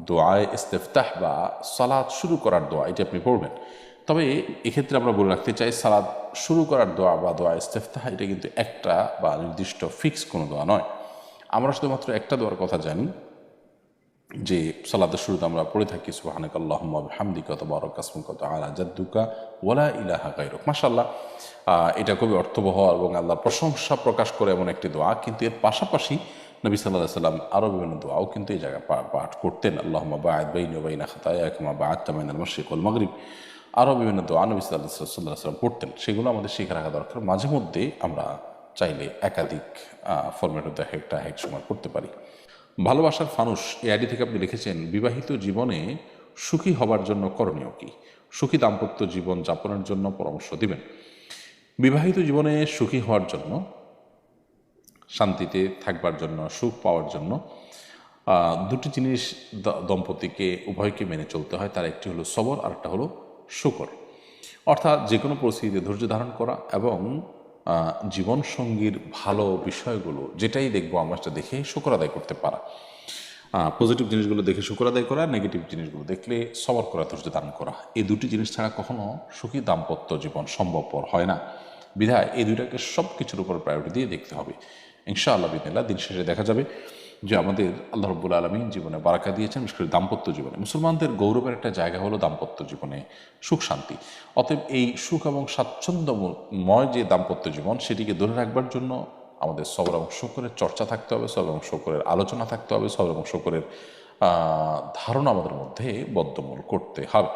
দোয়ায় ইস্তেফতাহ বা সালাদ শুরু করার দোয়া এটি আপনি পড়বেন। তবে এক্ষেত্রে আমরা বলে রাখতে চাই সালাদ শুরু করার দোয়া বা দোয়া ইস্তেফতাহ এটা কিন্তু একটা বা নির্দিষ্ট ফিক্স কোনো দোয়া নয়। আমরা শুধুমাত্র একটা দোয়ার কথা জানি যে সালাদের শুরুতে আমরা পড়ে থাকি সুহানাক আল্লাহম্মা হামদিকা তবারক কাসমুকত আলা জাদ্দুকা ওলা ইলাহা গাইরক মাশাল্লাহ আহ, এটা খুবই অর্থবহ এবং আল্লাহর প্রশংসা প্রকাশ করে এমন একটি দোয়া কিন্তু এর পাশাপাশি নবী সাল্লাহ সাল্লাম আরও বিভিন্ন দোয়াও কিন্তু এই জায়গায় পাঠ করতেন। আল্লাহম্মা বায়াত বাইন বাইনা খাতায়া কুমা তামাইনাল মশরিক ওল মাগরিব। আরও বিভিন্ন দোয়া নবী সাল্লাহ সাল্লাহ সাল্লাম পড়তেন। সেগুলো আমাদের শিখে রাখা দরকার। মাঝে মধ্যে আমরা চাইলে একাধিক ফরম্যাট হতে একটা এক সময় করতে পারি। ভালোবাসার ফানুষ এই আইডি থেকে আপনি লিখেছেন, বিবাহিত জীবনে সুখী হবার জন্য করণীয় কি? সুখী দাম্পত্য জীবন যাপনের জন্য পরামর্শ দিবেন। বিবাহিত জীবনে সুখী হওয়ার জন্য শান্তিতে থাকবার জন্য, সুখ পাওয়ার জন্য দুটি জিনিস দম্পতিকে, উভয়কে মেনে চলতে হয়। তার একটি হলো সবর আর একটা হলো শুকর। অর্থাৎ যে কোনো পরিস্থিতিতে ধৈর্য ধারণ করা এবং জীবনসঙ্গীর ভালো বিষয়গুলো, যেটাই দেখব আমরা সেটা দেখে শুকর আদায় করতে পারা। পজিটিভ জিনিসগুলো দেখে শুকর আদায় করা নেগেটিভ জিনিসগুলো দেখলে সবর করা, ধৈর্য ধারণ করা। এই দুটি জিনিস ছাড়া কখনো সুখী দাম্পত্য জীবন সম্ভবপর হয় না। বিধায় এই দুইটাকে সব কিছুর উপর প্রায়োরিটি দিয়ে দেখতে হবে। ইনশাআল্লাহ বিদিল্লা দিন শেষে দেখা যাবে যে আমাদের আল্লাহ রব্বুল আলমিন জীবনে বারাকা দিয়েছেন, বিশেষ করে দাম্পত্য জীবনে। মুসলমানদের গৌরবের একটা জায়গা হলো দাম্পত্য জীবনে সুখ শান্তি। অতএব এই সুখ এবং স্বাচ্ছন্দ্যময় যে দাম্পত্য জীবন, সেটিকে ধরে রাখবার জন্য আমাদের সবর এবং শকরের চর্চা থাকতে হবে সব এবং শকরের আলোচনা থাকতে হবে সব এবং শকরের ধারণা আমাদের মধ্যে বদ্ধমূল করতে হবে।